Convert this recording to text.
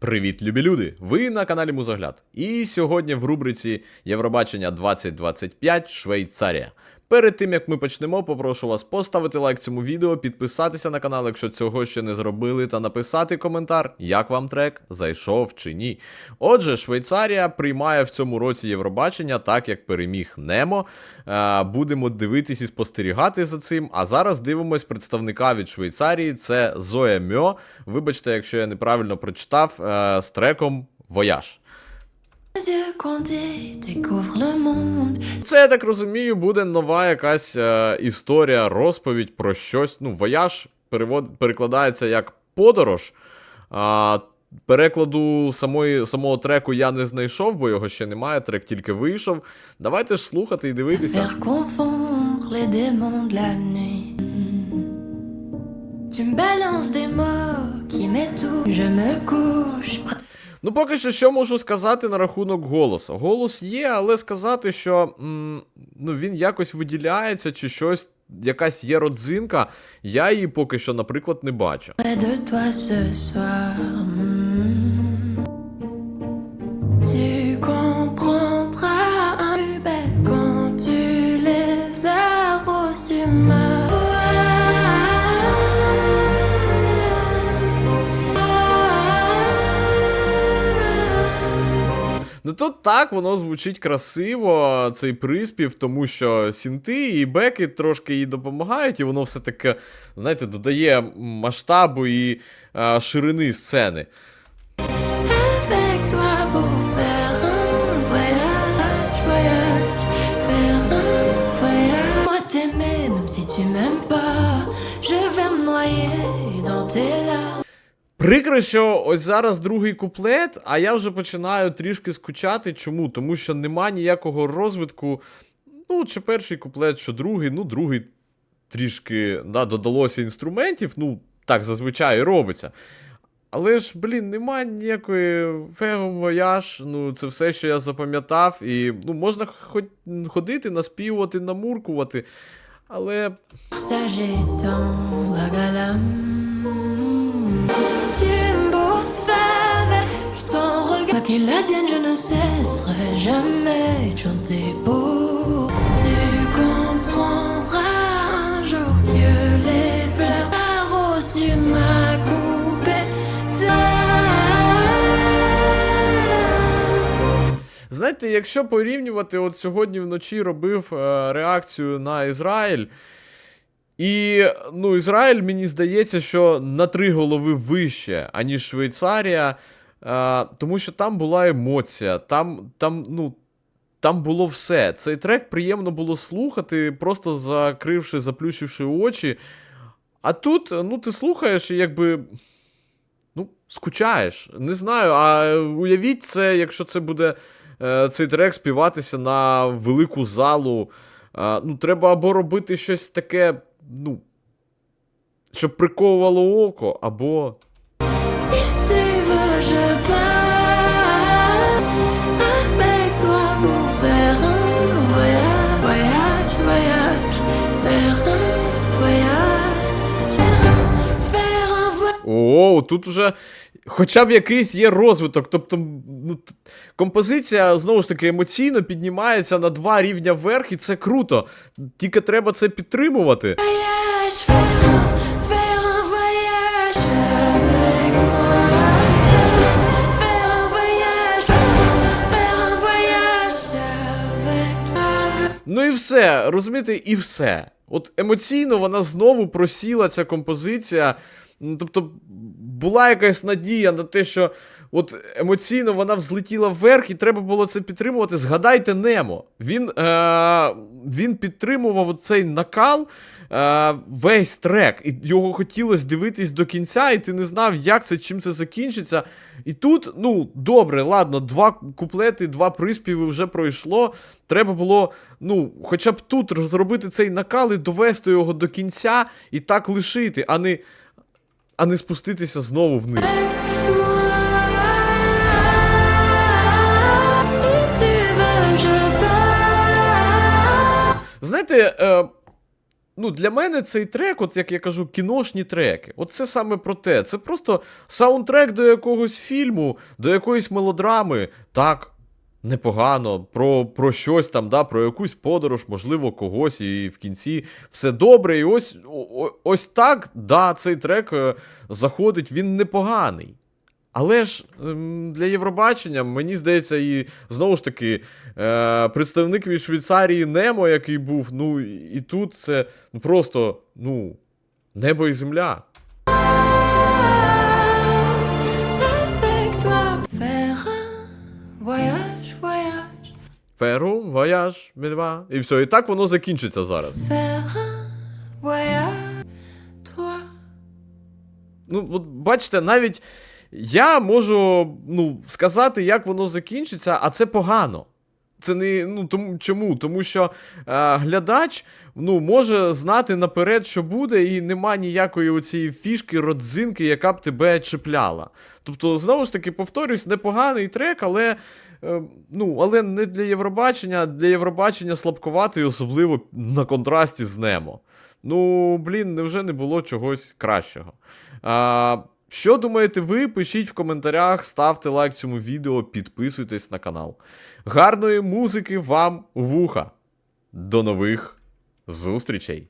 Привіт, любі люди! Ви на каналі Музогляд. І сьогодні в рубриці Євробачення 2025 Швейцарія. Перед тим як ми почнемо, попрошу вас поставити лайк цьому відео, підписатися на канал, якщо цього ще не зробили, та написати коментар, як вам трек зайшов чи ні. Отже, Швейцарія приймає в цьому році Євробачення, так як переміг Немо. Е, Будемо дивитись і спостерігати за цим. А зараз дивимось представника від Швейцарії. Це Зоя Мьо. Вибачте, якщо я неправильно прочитав е, з треком Вояж. Це, я так розумію, буде нова якась е, історія, розповідь про щось. Ну, вояж перевод, перекладається як подорож. А, перекладу самої, самого треку я не знайшов, бо його ще немає, трек тільки вийшов. Давайте ж слухати і дивитися. Tu me balances des mots qui m'étouffent. Je me couche. Ну, поки що, що можу сказати на рахунок голосу. Голос є, але сказати, що м, ну, він якось виділяється, чи щось, якась є родзинка, я її поки що, наприклад, не бачу. Tu comprendras Ну тут так воно звучить красиво, цей приспів, тому що сінти і беки трошки їй допомагають, і воно все таке, знаєте, додає масштабу і е, ширини сцени. Прикро, що ось зараз другий куплет, а я вже починаю трішки скучати. Чому? Тому що нема ніякого розвитку. Ну, чи перший куплет, що другий, ну, другий трішки да, додалося інструментів, ну, так зазвичай і робиться. Але ж, блін, нема ніякої вояж, ну, це все, що я запам'ятав, і ну, можна ходити, наспівувати, намуркувати, але qu'il advienne, je ne cesserai jamais de chanter pour. Tu comprendras un jour que les fleurs arrosent. Tu m'as coupé. Знаєте, якщо порівнювати, от сьогодні вночі робив е, реакцію на Ізраїль. І ну, Ізраїль, мені здається, що на три голови вище, аніж Швейцарія, е, тому що там була емоція, там, там, ну, там було все. Цей трек приємно було слухати, просто закривши, заплющивши очі. А тут, ну, ти слухаєш і якби. Ну, скучаєш. Не знаю, а уявіть це, якщо це буде е, цей трек співатися на велику залу. Ну, треба або робити щось таке, ну, щоб приковувало око, або. Тут уже хоча б якийсь є розвиток. Тобто, ну, композиція знову ж таки емоційно піднімається на два рівня вверх, і це круто. Тільки треба це підтримувати. Ну і все, розумієте, і все. От емоційно вона знову просіла ця композиція. Тобто була якась надія на те, що от емоційно вона взлетіла вверх, і треба було це підтримувати. Згадайте Немо. Він, е- він підтримував цей накал е- весь трек, і його хотілося дивитись до кінця, і ти не знав, як це, чим це закінчиться. І тут, ну, добре, ладно, два куплети, два приспіви вже пройшло. Треба було, ну, хоча б тут зробити цей накал і довести його до кінця і так лишити, а не, а не спуститися знову вниз. Знаєте, е, Ну, для мене цей трек, от як я кажу, кіношні треки. От це саме про те. Це просто саундтрек до якогось фільму, до якоїсь мелодрами. Так, непогано, про, про щось там, да, про якусь подорож, можливо, когось, і в кінці все добре. І ось, ось так, да, цей трек е, заходить, він непоганий. Але ж ем, для Євробачення, мені здається, і знову ж таки, е, представник від Швейцарії Немо, який був, ну і тут це просто ну, небо і земля. Феру, вояж, медва. І все, і так воно закінчиться зараз. Ну, от бачите, навіть я можу ну, сказати, як воно закінчиться, а це погано. Це не ну тому чому? Тому що е, глядач ну, може знати наперед, що буде, і нема ніякої оцієї фішки, родзинки, яка б тебе чіпляла. Тобто, знову ж таки, повторюсь, непоганий трек, але, е, ну, але не для Євробачення, для Євробачення слабкуватий, особливо на контрасті з Немо. Ну, блін, невже не було чогось кращого. А, що думаєте ви? Пишіть в коментарях, ставте лайк цьому відео, підписуйтесь на канал. Гарної музики вам вуха. До нових зустрічей!